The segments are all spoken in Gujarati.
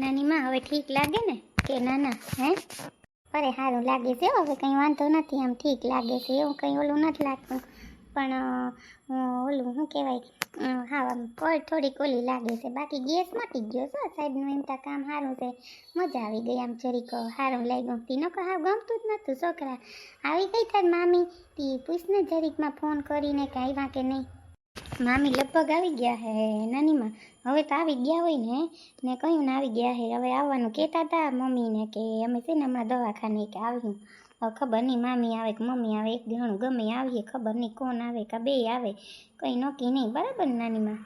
નાની માં હવે ઠીક લાગે ને? કે ના ના હે? અરે સારું લાગે છે હવે કંઈ વાંધો નથી, આમ ઠીક લાગે છે, એવું કંઈ ઓલું નથી લાગતું. પણ ઓલું, શું કહેવાય હા, આમ કોઈ થોડીક ઓલી લાગે છે. બાકી ગેસ મટી ગયો છે સાહેબનું એમ તા કામ સારું છે. મજા આવી ગઈ આમ જરીક સારું લાગ્યું. તી નકો હા ગમતું જ નહોતું છોકરા. આવી ગઈ તાર મામી, તી પૂછને જરીકમાં ફોન કરીને કે આવ્યા કે નહીં? મામી લગભગ આવી ગયા હે નાનીમાં. હવે તો આવી ગયા હોય ને ને કયું ને આવી ગયા હે. હવે આવવાનું કહેતા હતા મમ્મીને કે અમે છે ને હમણાં દવાખાને કે આવ્યું હવે ખબર નહીં મામી આવે કે મમ્મી આવે, એક જણું ગમે આવીએ, ખબર નહીં કોણ આવે કે બે આવે, કંઈ નક્કી નહીં. બરાબર નાનીમાં?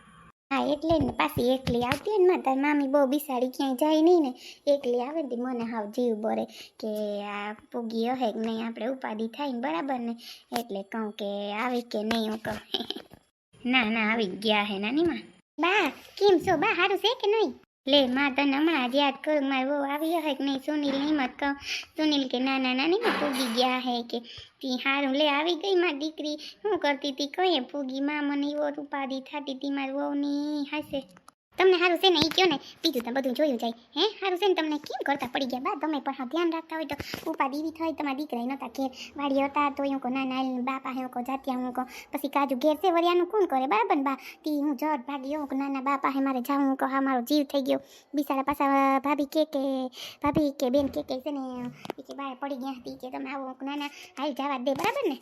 હા, એટલે ને પાછી એકલી આવતી હોય ને તાર મામી બહુ બિસાડી ક્યાંય જાય નહીં ને. એકલી આવે ને મને હાવ જીવ બરે કે આ પૂગી હે કે નહીં, આપણે ઉપાધિ થાય ને બરાબર ને. એટલે કહું કે આવે કે નહીં, હું કહું. ના ના આવી ગયા હે નાની માં. બા કેમ છો? બા સારું છે કે નહીં? લે માં તને હમણાં જ યાદ કરું મારે બહુ આવી હે કે નહીં સુનિલ હિંમત કહું. સુનિલ કે ના ના નાની માં પૂગી ગયા હે કે તી હારું લે આવી ગઈ મારી દીકરી. શું કરતી તી કહીએ પૂગી માં મને એવો ઉપાધિ થતી હતી મારી વહુની હાસે તમને સારું છે ને એ કયો ને? બીજું તો બધું જોયું જાય. હે? સારું છે ને તમને કેમ કરતા પડી ગયા? બા તમે પણ ધ્યાન રાખતા હોય તો. ઉપા દીવી થાય તમારા દીકરા નહોતા ઘેર. વાડી હતા તો હું કહો ના ના બાપા હું કહો જાત્યા હું કહો પછી કાજુ ઘેર છે વરિયાનું કોણ કરે? બરાબર બા? તી હું જર ભાગી હું કહું ના ના બાપા હે મારે જાઉં હું કહો હા મારો જીવ થઈ ગયો. બિચારા પાછા ભાભી કે કે ભાભી કે બેન કે કે છે ને બીજી કે બહાર પડી ગયા. હતી કે તમે આવો કહું, ના ના હાલ જવા દે. બરાબર ને?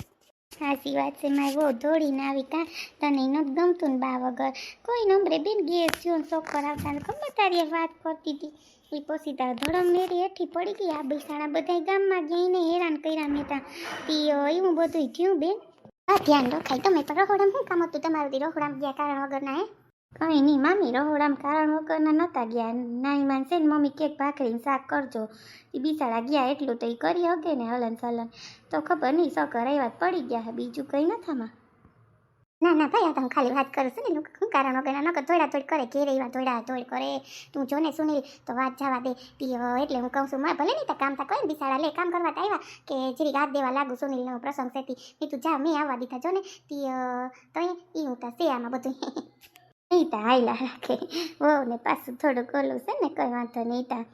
સાચી વાત છે, મારી બહુ દોડીને આવી કાં, તને નથી ગમતું ને બા વગર. કોઈ નંબરે બેન ગેસ જો ચોક્કર આવતા ને ખબર તારી વાત કરતી હતી. એ પછી તારા ધોળમ મેરી હેઠી પડી ગઈ, આ બૈસાણા બધા ગામમાં ગયા એને હેરાન કર્યા મેં ત્યાં એવું બધું થયું બેન. ધ્યાન રખાય. તમે તો રહોડામાં શું કામ હતું? તમારું રહોડામાં ગયા કારણ વગરના, હે? કંઈ નહીં મામી, રહોડામ કારણ વગરના નહોતા ગયા. નાની માનસે ને મમ્મી કેક ભાખરીને શાક કરજો. એ બિચારા ગયા એટલું તો એ કરી હકે ને હલન સલન. તો ખબર નહીં સકર આવ્યા પડી ગયા હે, બીજું કંઈ નથામાં. ના ના, ભાઈ, આ તો ખાલી વાત કરું છું ને, લોકો શું કારણ વગર નકર ધોડા ધોડ કરે, ઘેરે એવા ધોડા ધોડ કરે. તું જો ને સુનિલ, તો વાત જવા દે. એટલે હું કહું છું, મારે ભલે નહીં કામ તા કોઈ બિચારા લે, કામ કરવા આવ્યા કે જરીક હાથ દેવા લાગુ સુનિલનો પ્રસંગ છે તી. તું જા, મેં આવવા દીધા, જો ને. તી તો એ હું તા છે આમાં બધું નહીં તા હાયલા રાખે. વહુ ને પાછું થોડુંક ઓલું છે ને, કંઈ વાંધો નહીં તા.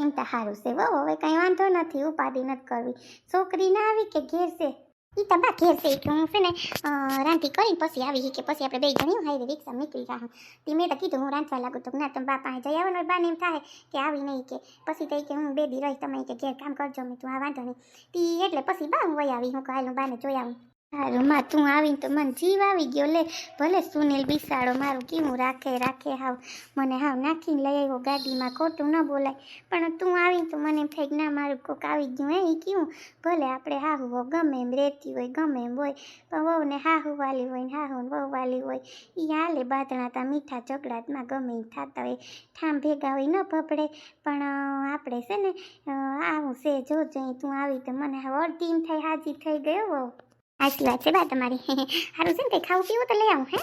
એમ તો સારું છે. વહુ હવે કંઈ વાંધો નથી, ઉપાધિ નથી કરવી. છોકરી ના આવી કે ઘેર છે? ઈ તો બા ઘેર છે કે હું છે ને રાંધી કરીને પછી આવી કે પછી આપણે બે જણી હાઈવે રિક્ષા નીકળી રહ્યા તે મેં તો કીધું, હું રાંધવા લાગુ તો. ના તમે બાપા જઈ આવવાનું બાને એમ થાય કે આવી નહીં કે. પછી તો કે, હું બે દી રહી તમે કે ઘેર કામ કરજો. મેં તું આ વાંધો નહીં. તી એટલે પછી બા હું વહી આવી, હું હું બાને જોઈ આવું. સારું માં તું આવીને તો મને જીવ આવી ગયો લે. ભલે સુનિલ બિસાડો મારું કેવું રાખે રાખે હાવ. મને હાવ નાખીને લઈ આવ્યો, ગાડીમાં ખોટું ન બોલાય. પણ તું આવીને તો મને ફેંક ના, મારું કોક આવી ગયું એ કેવું? ભલે આપણે હાહુ ગમે એમ રહેતી હોય, ગમે એમ હોય, પણ વહુને હાહુ વાલી હોય ને હાહુ વહુ વાલી હોય. એ હાલે બાંધણા તા, મીઠા ચકડાતમાં ગમે એ થતા હોય. ઠામ ભેગા હોય ન ભપડે પણ આપણે છે ને આવું છે, જો જઈ તું આવી તો મને અડધી એમ થાય, હાજી થઈ ગયો વહુ. સાચી વાત છે બા તમારી. સારું છે ને કંઈ ખાવું પીવું તો લઈ આવું, હે?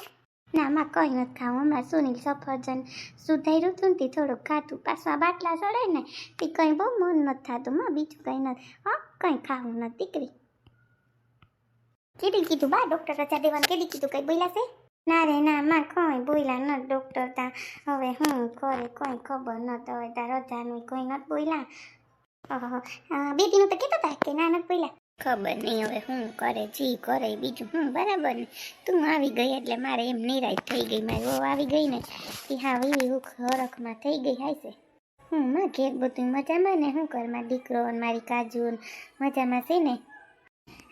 ના માં કંઈ નથી ખાવું. હમણાં સુનિલ સફરજન સુધાર્યું હતું ને તે થોડુંક ખાતું પાછું આ બાટલા સડે ને તે કંઈ બહુ મન નથી થતું માં બીજું કંઈ નથી. હા, કંઈ ખાવું નથી, દીકરી. કેદી કીધું બા? ડૉક્ટર રજા દેવાનું કેદી કીધું? કંઈ બોલ્યા છે? ના રે, ના માં કંઈ બોલ્યા નથી ડૉક્ટર તા. હવે હું કરે કંઈ ખબર નથી હોય તાર રજાનું કંઈ નથી બોલ્યા. બે દિનો તો કહેતા હતા કે ના નથી બોલ્યા? ખબર નહીં હવે હું કરે, જી કરે, બીજું હું, બરાબર ને? તું આવી ગઈ એટલે મારે એમ નિરાશ થઈ ગઈ, મારી વહુ આવી ગઈ ને એ હા એવી હું હરખમાં થઈ ગઈ હાશે હું માં ઘેર બધું મજામાં ને? કર મારો દીકરો ને મારી કાજુ મજામાં છે ને?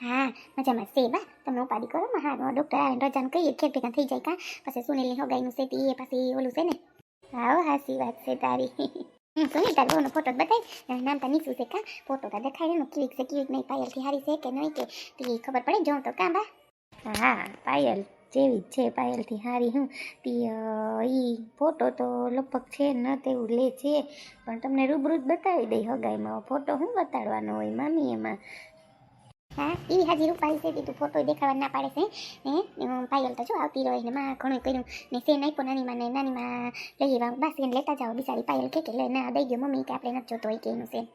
હા, મજામાં છે બા. તમે ઉપાડી કરો? હા ડૉક્ટર આવે રજાને કહીએ ખેર ભેગા થઈ જાય કા? પછી સુનિલની હગાઈનું છે તે, એ પાછી ઓલું છે ને? હા હાસી વાત છે તારી. સુનિલ તાર બહુનો ફોટો બતાવી નામ તો નીચું છે કા ફોટો તો દેખાય એનું ક્લિક છે ક્લિક નહીં પાયલથી હારી છે કે નહીં કે તી ખબર પડે જોઉં તો કાં બા હા પાયલ જેવી જ છે પાયલથી હારી હું તી ઈ ફોટો તો લગભગ છે ન તેવું લે છે પણ તમને રૂબરૂ જ બતાવી દઈ હગાઈમાં ફોટો શું બતાડવાનો હોય મામી એમાં હા ઈ હાજી રૂપાળી છે તું ફોટો દેખાડવા ના પાડે છે અમ, પાયલ તો જો આવતી રહી ને માં ઘણું કર્યું. ને સેન આપ્યો નાની માં ને નાનીમાં લઈ આવ્યા બસ એને લેતા જાઓ બિચારી પાયલ કે કે ના દઈ ગયો મમ્મી કે આપણે નથી જોતો હોય કે એનું સેન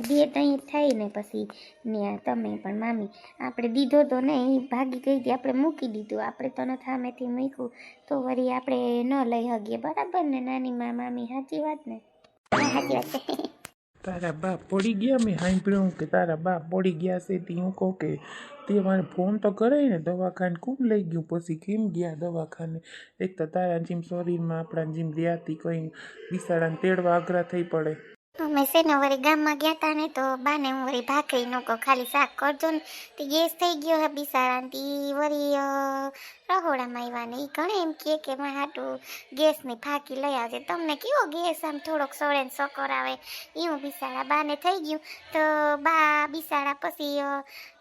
બે ત્રણ થઈ ને પછી ને તમે પણ મામી આપણે દીધો તો ને એ ભાગી ગઈ હતી આપણે મૂકી દીધું આપણે તો ન થામેથી મૂક્યું તો વળી આપણે ન લઈ શકીએ બરાબર ને નાની મા મામી સાચી વાત ને? સાચી વાત છે. તારા બા પડી ગયા? મેં સાંભળ્યું કે તારા બા પડી ગયા છે. તે હું કહું કે તે મારે ફોન તો કરાય ને, દવાખાને ખૂબ લઈ ગયું? પછી કેમ ગયા દવાખાને? એક તો તારા જેમ શરીરમાં આપણા જેમ રહ્યા કંઈ બિસાડાને તેડવા અઘરા થઈ પડે. અમે છે વળી ગામમાં ગયા હતા ને તો બાને હું વળી ભાખરી નો કહું ખાલી શાક કરજો ને તે ગેસ થઈ ગયો હે બિસારા તી વળી રહોડામાં આવ્યા ને એ ઘણે એમ કહે કે મારે હાટું ગેસની ફાંકી લઈ આવજે. તમને કેવો ગેસ આમ થોડોક સળે ને સકર આવે? એવું બિસારા બાને થઈ ગયું. તો બા બિસારા પછી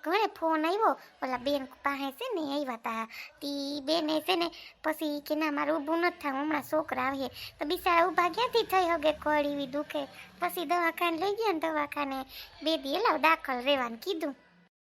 ઘણે ફોન આવ્યો, ઓલા બેન પાસે છે ને આવ્યા તા. તી બેને છે ને પછી કે ના, મારે ઊભું નથી થવું, હમણાં છોકરા આવીએ તો બિચારા ઊભા ક્યાંથી થઈ હગે કળીવી દુખે? પછી દવાખાને લઈ ગયા ને દવાખાને. બે દી એલાવ દાખલ રહેવાનું કીધું.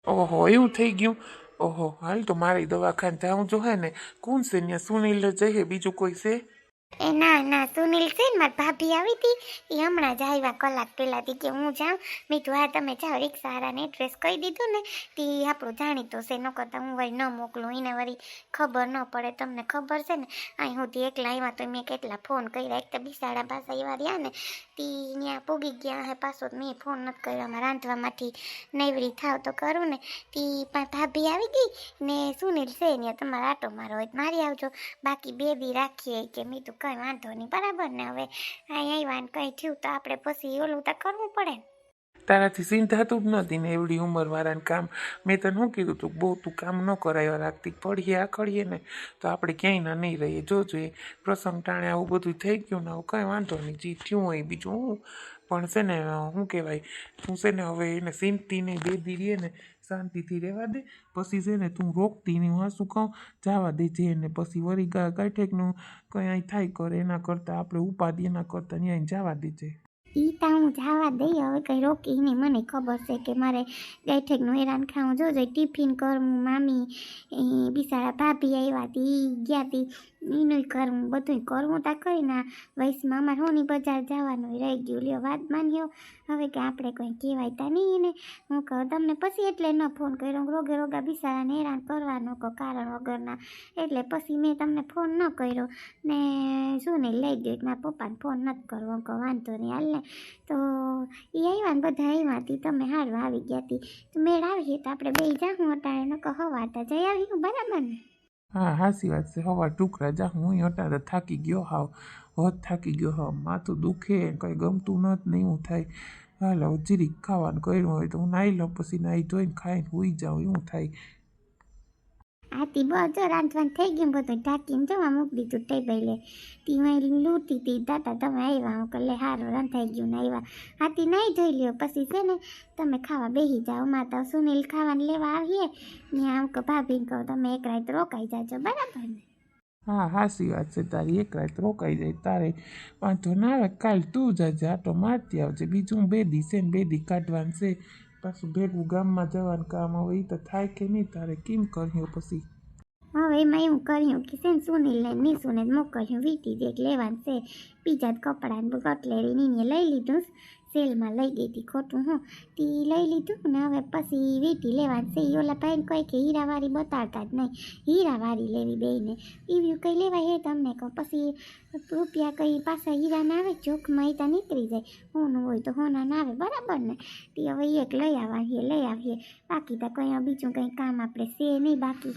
ઓહો, એવું થઈ ગયું? ઓહો, હાલ તો મારી દવાખાને જવું હે ને. કોણ છે ત્યાં સુનિલ જઈએ બીજું કોઈ છે? એ ના ના, સુનિલ છે ને, મારી ભાભી આવી હતી. એ હમણાં જ આવ્યા કલાક પહેલાંથી કે હું જાઉં. મેં કીધું, હા, તમે જાઓ, રિક્ષાવાળાને એડ્રેસ કહી દીધું ને, તે આપણું જાણીતો છે. ન કરતા હું વળી ન મોકલું એને વળી ખબર ન પડે. તમને ખબર છે ને, અહીં હું તે એકલા આવ્યા તો મેં કેટલા ફોન કર્યા. એક તો બિસાડા પાસે આવ્યા રહ્યા ને, તે ત્યાં પૂગી ગયા હે પાછો મેં ફોન નથી કર્યો. આમાં રાંધવામાંથી નૈવરી થાવ તો કરું ને. તી ભાભી આવી ગઈ ને સુનિલ છે ને તમારે આટો મારો હોય મારી આવજો. બાકી બે દી રાખીએ કે મેં તો કંઈ વાંધો નહીં. બરાબર ને હવે? અહીંયા વાન ને કંઈ થયું તો આપણે પછી ઓલું તો કરવું પડે ને. તારાથી ચિંતાતું જ નથી ને એવડી ઉંમરવાળાને કામ. મેં તને શું કીધું તું? બહુ તું કામ ન કરાવ્યા રાખતી પડીએ આખડીએ ને તો આપણે ક્યાંય ના નહીં રહીએ. જોજો એ પ્રસંગ ટાણે આવું બધું થઈ ગયું ને આવું કાંઈ વાંધો નહીં. જે થયું હોય બીજું હું. પણ છે ને શું કહેવાય શું છે ને હવે એને સિંતીને બે દી રહે ને શાંતિથી રહેવા દે. પછી છે ને તું રોકતી નહીં હું શું કહું? જવા દે જે ને પછી વળી ગાંઠેકનું કંઈ અહીં થાય કરે, એના કરતાં આપણે ઉપાધિ એના કરતાં ત્યાં જવા દેજે ઈ તો હું જવા દઈ, હવે કંઈ રોકી નહીં. મને ખબર છે કે મારે ગાયઠેકનું હેરાન ખાવું. જોજો ટિફિન કરવું મામી બિચારા ભાભી આવ્યા હતી ગયા હતી એનું કરવું બધું કરવું તા કરી ના વૈશમાં અમારે હોની બજાર જવાનું રહી ગયું. લ્યો, વાત માન્યો. હવે કે આપણે કંઈ કહેવાય તા નહીં ને હું કહું, તમને પછી એટલે ન ફોન કર્યો. રોગે રોગા બિસારાને હેરાન કરવાનો કહો કારણ વગરના. એટલે પછી મેં તમને ફોન ન કર્યો. ને શું ને લઈ ગયો. મારા પપ્પાને ફોન નથી કરવો કહો, વાંધો નહીં હાલ ને. તો એ આવ્યા ને બધા આવ્યા હતી તમે હારું આવી ગયા હતી તો મેળ આવીએ તો આપણે બે જાઉં અટાણે. ન કહો હવારતા જઈ આવ્યું બરાબર ને? હા, હાસી વાત છે. હવા ટૂંક રાજા હું અત્યારે થાકી ગયો હાવ. હોત થાકી ગયો હાવ. માથું દુખે, કંઈ ગમતું નથી ને એવું થાય. હાલ, જીરીક ખાવાનું કર્યું હોય તો હું નાહી લઉં, પછી નાહી ધોઈને ખાઈને સૂઈ જાઉં, એવું થાય. આથી બસ જો રાંધવાનું થઈ ગયું બધું ઢાંકીને જવા મૂકી દીધું ટેબલે તી લૂંટી હતી દાદા તમે આવ્યા હું કહે સારું રાંધાઈ ગયું ને આવ્યા આથી નહીં જોઈ લ્યો, પછી છે ને તમે ખાવા બેસી જાઓ માતા સુનિલ ખાવાને લેવા આવીએ. ને આમ કે ભાભીને કહો, તમે એક રાત રોકાઈ જાજો, બરાબર ને? હા, હાસી વાત છે તારી, એક રાત રોકાઈ જાય તારે. વાંધો ના આવે, કાલ તું જજે આટો મારતી આવજે, બીજું બે દી છે ને, બે દી કાઢવાનું છે. પાછું ભેગું ગામમાં જવાનું કામ હવે એ તો થાય કે નહીં? તારે કેમ કર્યું પછી? હવે એમાં એવું કર્યું કે છે ને, સુનિલને ને નિશુને જ મોકલ્યું. વીટી જે લેવાનું છે. બીજા જ કપડાં ને કટલેરી નીને લઈ લીધું સેલમાં લઈ ગઈ હતી ખોટું, હું. તે લઈ લીધું ને હવે પછી વીટી લેવાનું છે. એ ઓલા ભાઈને કહે કે હીરાવાળી બતાડતા જ નહીં. હીરાવાળી લેવી બેને એવું કંઈ લેવાય હે તમને કહો. પછી રૂપિયા કંઈ પાછા હીરા ના આવે જોખમાં એ તો નીકળી જાય. હોનું હોય તો હોના ના આવે, બરાબર ને? તે હવે એક લઈ આવીએ લઈ આવીએ. બાકી તો કંઈ બીજું કંઈ કામ આપણે છે નહીં બાકી.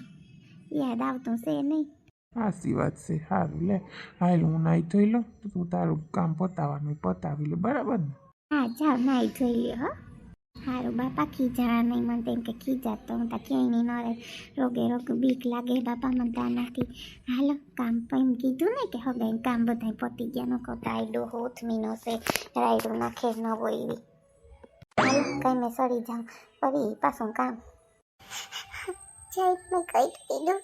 યાદ આવતું છે નહીં. સાચી વાત છે સારું લે. હાલ હું નાહી ધોઈ લઉં, તું તારું કામ પતાવવાનું પતાવી લે, બરાબર ને? હા જાવ નાઈ જોઈ લ્યો સારું બાપા ખીજા નહીં મને તેમ કે ખીજા તો હું તો ક્યાંય નહીં ન રહે રોગે રોગ બીક લાગે, બાપા મને તા નથી હાલો, કામ એમ કીધું ને કે હવે કામ બધા પતી ગયા નો કહો આઈડો હોથમીનો છે, રાયડો નાખે ન હોય એવી. હાલો, કઈ મેં સડી જાઉં. ફરી પાછું કામ. જય મેં કહી દીધું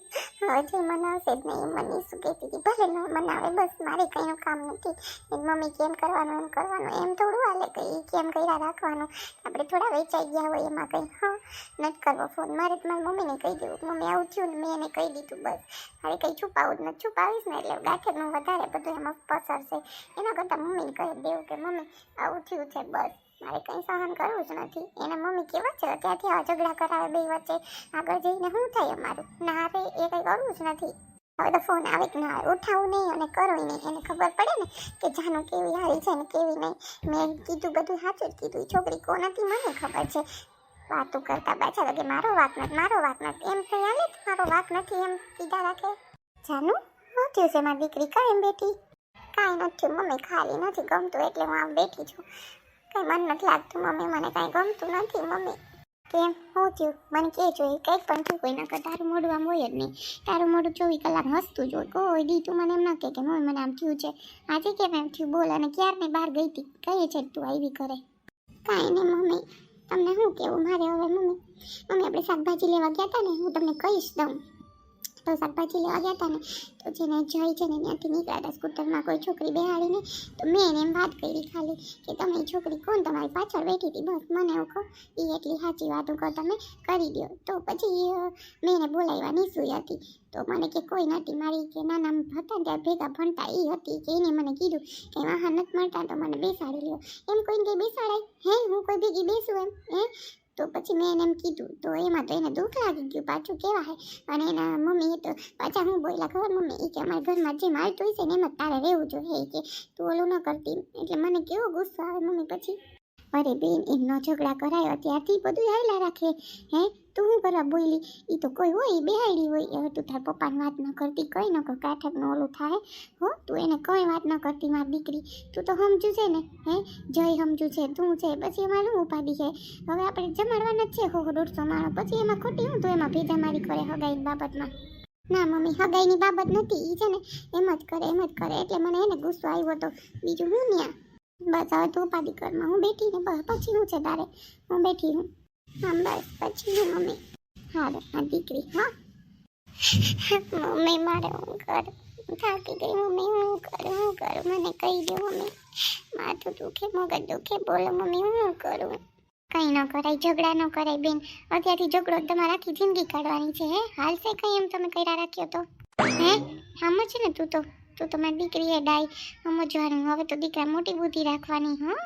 જે મનાવશે જ નહીં. મને શું કહેતી હતી? ભલે ન મનાવે, બસ મારે કંઈનું કામ નથી. મમ્મી કેમ કરવાનું, એમ કરવાનું? એમ થોડું હાલે કે ઈ કેમ કર્યા રાખવાનું? આપણે થોડા વેચાઈ ગયા હોય એમાં કંઈ. હા, નથી કરવો ફોન. મારે તો મારી મમ્મીને કહી દેવું. મમ્મી, આવું થયું ને મેં એને કહી દીધું બસ. મારે કંઈ છુપાવું જ નથી. છુપાવીશ ને એટલે ગાંઠેનું વધારે બધું એમાં પસરશે એના કરતાં મમ્મીને કહી દેવું કે, મમ્મી, આવું થયું છે બસ. મારે કંઈ સહન કરવું જ નથી. એના મમ્મી કેવા છે? ત્યાંથી આ ઝઘડા કરાવે બે વચ્ચે. આગળ જઈને શું થાય અમારું? ના રે, એ કંઈ કરવું જ નથી. હવે તો ફોન આવે કે ના ઉઠાવું નહીં અને કરવું નહીં એને ખબર પડે ને કે જાનું કેવી હારી છે ને કેવી નહીં. મેં કીધું બધું સાચું જ કીધું. છોકરી હતી મને ખબર છે? વાતો કરતા પાછા લાગે, મારો વાક નથી, મારો વાક નથી. એમ થઈ હાલે મારો વાક નથી. એમ કીધા રાખે જાનું? શું થયું છે, મારી દીકરી? કાંઈ બેઠી? કાંઈ નથી, મમ્મી ખાલી નથી ગમતું, એટલે હું આમ બેઠી છું. કંઈ મન નથી લાગતું, મમ્મી મને કાંઈ ગમતું નથી, મમ્મી. કેમ? હું થયું? મને કે જોઈએ કંઈક પણ થયું કોઈ નકર તારું મોઢું આમ હોય જ નહીં. તારું મોઢું ચોવીસ કલાક હસતું જ હોય. કોઈ દી, તું મને એમ ન કહે કે, મમ્મી, મને આમ થયું છે. આજે કેમ એમ થયું? બોલ, અને ક્યારની બહાર ગઈ હતી? કઈ છે તું આવી કરે કાંઈ નહીં, મમ્મી. તમને શું કેવું મારે હવે, મમ્મી મમ્મી આપણે શાકભાજી લેવા ગયા હતા ને, હું તમને કહીશ દઉં તો શાકભાજી લેવા ગયા હતા ને, તો જેને જઈ છે ત્યાંથી નીકળ્યા હતા સ્કૂટરમાં કોઈ છોકરી બેહાડીને, તો મેં એને એમ વાત કરી ખાલી કે તમે છોકરી કોણ? તમારી પાછળ બેઠી હતી, બસ મને એવું કહો. એ એટલી સાચી વાતો કહો તમે, કરી દો તો પછી મેં એને બોલાવ્યા નિસુઈ હતી. તો મને કે કોઈ નથી, મારી કે નાના હતા ને ત્યાં ભેગા ભણતા એ હતી કે એને મને કીધું કે વાહન નથી મળતા તો મને બેસાડી લ્યો. એમ કોઈને કંઈ બેસાડાય? હે? હું કોઈ ભેગી બેસું એમ? હે? તો પછી મેં એને એમ કીધું, તો એમાં તો એને દુઃખ લાગી ગયું પાછું કેવા હે? અને એના મમ્મી તો પાછા હું બોલ્યા, ખબર મમ્મી એ કે અમારા ઘરમાં જે માલતું હોય છે ને એમ તારે રહેવું જોઈએ. કે, તું ઓલું ન કરતી. એટલે મને કેવો ગુસ્સો આવે મમ્મી પછી. અરે બેન, એમનો ઝઘડા કરાયો ત્યારથી બધું હાયલા રાખે. હે? તું હું બરાબર બોલી એ તો કોઈ હોય બેહાડી હોય. હવે તું તાર પપ્પાની વાત ન કરતી કઈ, ન કર કાઠકનું ઓલું થાય. હો, તું એને કઈ વાત ન કરતી, મારી દીકરી. તું તો સમજુ છે ને, હે? જય સમજુ છે, તું છે, પછી એમાં શું ઉપાધિ છે? હવે આપણે જમાડવાના જ છે, હો દોઢસો માણો. પછી એમાં ખોટી હું, તો એમાં ભેજા મારી કરે હગાઈ બાબતમાં. ના, મમ્મી, હગાઈની બાબત નથી એ છે ને, એમ જ કરે, એમ જ કરે. એટલે મને એને ગુસ્સો આવ્યો હતો બીજું હું ન્યા? બસ, હવે તું ઉપાધિ કરમાં હું બેઠી ને પછી હું છે તારે? હું બેઠી હું. હા બસ પછી હું મમ્મી હારો હા દીકરી, હા. મમ્મી મારે હું કરું? થાકી ગઈ મમ્મી, હું કરું હું કરું? મને કહી દો મમ્મી. માથું દુખે, મગજ દુખે, બોલો મમ્મી, હું કરું? કંઈ ન કરાય, ઝઘડા ન કરાય બેન. અત્યારથી ઝઘડો તમારે આખી જિંદગી કાઢવાની છે, હે? હાલશે કંઈ એમ તમે કર્યા રાખ્યો તો? હે? સમજ ને તું તો. તું તો મારી દીકરી એ ડાય. સમજવાનું. હવે તો દીકરા મોટી બુદ્ધિ રાખવાની, હા.